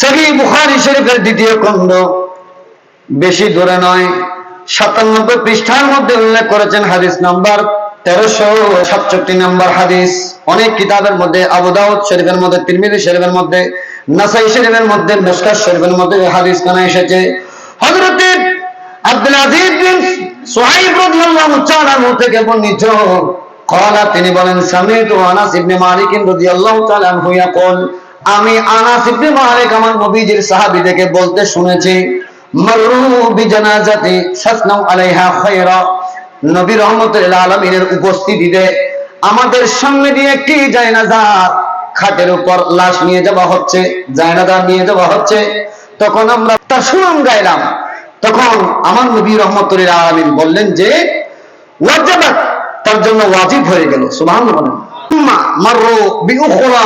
সহি বুখারি শরীফের দ্বিতীয় খণ্ড বেশি দূরে নয় সাতানব্বই পৃষ্ঠার মধ্যে উল্লেখ করেছেন হাদিস নাম্বার তেরোশো সাতষট্টি নাম্বার হাদিস অনেক কিতাবের মধ্যে আবু দাউদ শরীফের মধ্যে তিরমিজি শরীফের মধ্যে নাসাই শরীফের মধ্যে মুসকার শরীফের মধ্যে এই হাদিস কানা এসেছে হযরতে আব্দুল আজিজ বিন সুহাইব রাদিয়াল্লাহু তাআলা আনহু থেকে বর্ণিত قال তিনি বলেন সামিতু আনাস ইবনে মালিক রাদিয়াল্লাহু তাআলা আনহু ইয়াকুল আমি আনাস ইবনে মালিক আমার নবীজির সাহাবী থেকে বলতে শুনেছি, মাররু বিজানাজাতি সাসনাউ আলাইহা খায়রা। নবী রহমতুল আলমিনের উপস্থিতিতে আমাদের সামনে দিয়ে একটি জায়নাজা খাটের উপর লাশ নিয়ে যাওয়া হচ্ছে জায়নাজা নিয়ে যাওয়া হচ্ছে। তখন আমরা তার সুনাম গাইলাম। তখন আমার নবী রহমতুল আলমিন বললেন যে ওয়াজাবাত তার জন্য ওয়াজিব হয়ে গেল সুবহান বলেন। উম্মা মাররু বিউখরা।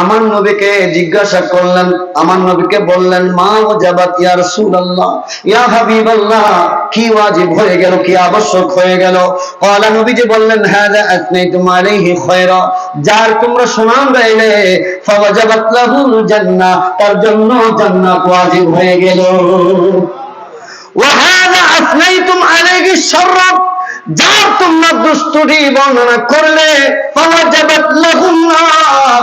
আমার নবীকে জিজ্ঞাসা করলেন, আমার নবীকে বললেন, মা ও জাবাত ইয়ার ইয়া আল্লাহ ইয়া হাবিবাল্লাহ, কি ওয়াজিব হয়ে গেল, কি আবশ্যক হয়ে গেল? ক্বালা নবীজি বললেন, হাযা তোমার এই খায়রা যার তোমরা সুনাম গাইলে ফাওয়াজাবাত লাহুল জান্নাহ, তার জন্য জান্নাত ওয়াজিব হয়ে গেল। ওয়া হাযা আসনাইতুম আলাইহি শাররা, যার তোমরা দুষ্টুটি বর্ণনা করলে, ফাওয়াজাবাত লাহুল নার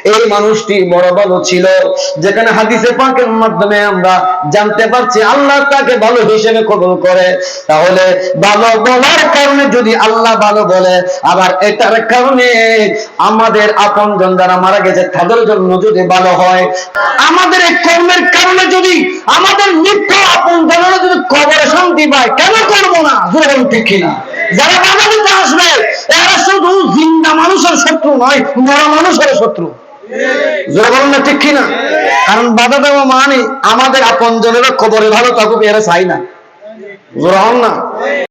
এই মানুষটি বড় ভালো ছিল। যেখানে হাদিসে পাকের মাধ্যমে আমরা জানতে পারছি, আল্লাহ তাকে ভালো হিসেবে কবুল করে। তাহলে ভালো বলার কারণে যদি আল্লাহ ভালো বলে, আবার এটার কারণে আমাদের আপন জন যারা মারা গেছে, তাদের জন্য যদি ভালো হয়, আমাদের এই কর্মের কারণে যদি আমাদের মৃত্যু আপন জনেরা যদি কবরে শান্তি পায়, কেন করব না? জোরন ঠিক কিনা? যারা বাধা দিতে আসবে, এরা শুধু জিন্দা মানুষের শত্রু নয়, মরা মানুষের শত্রু। বলুন না, ঠিক কিনা? কারণ বাধা দেওয়া মানে আমাদের আপন জনেরা কবরে ভালো থাকুক, এরা চাই না। জোর না।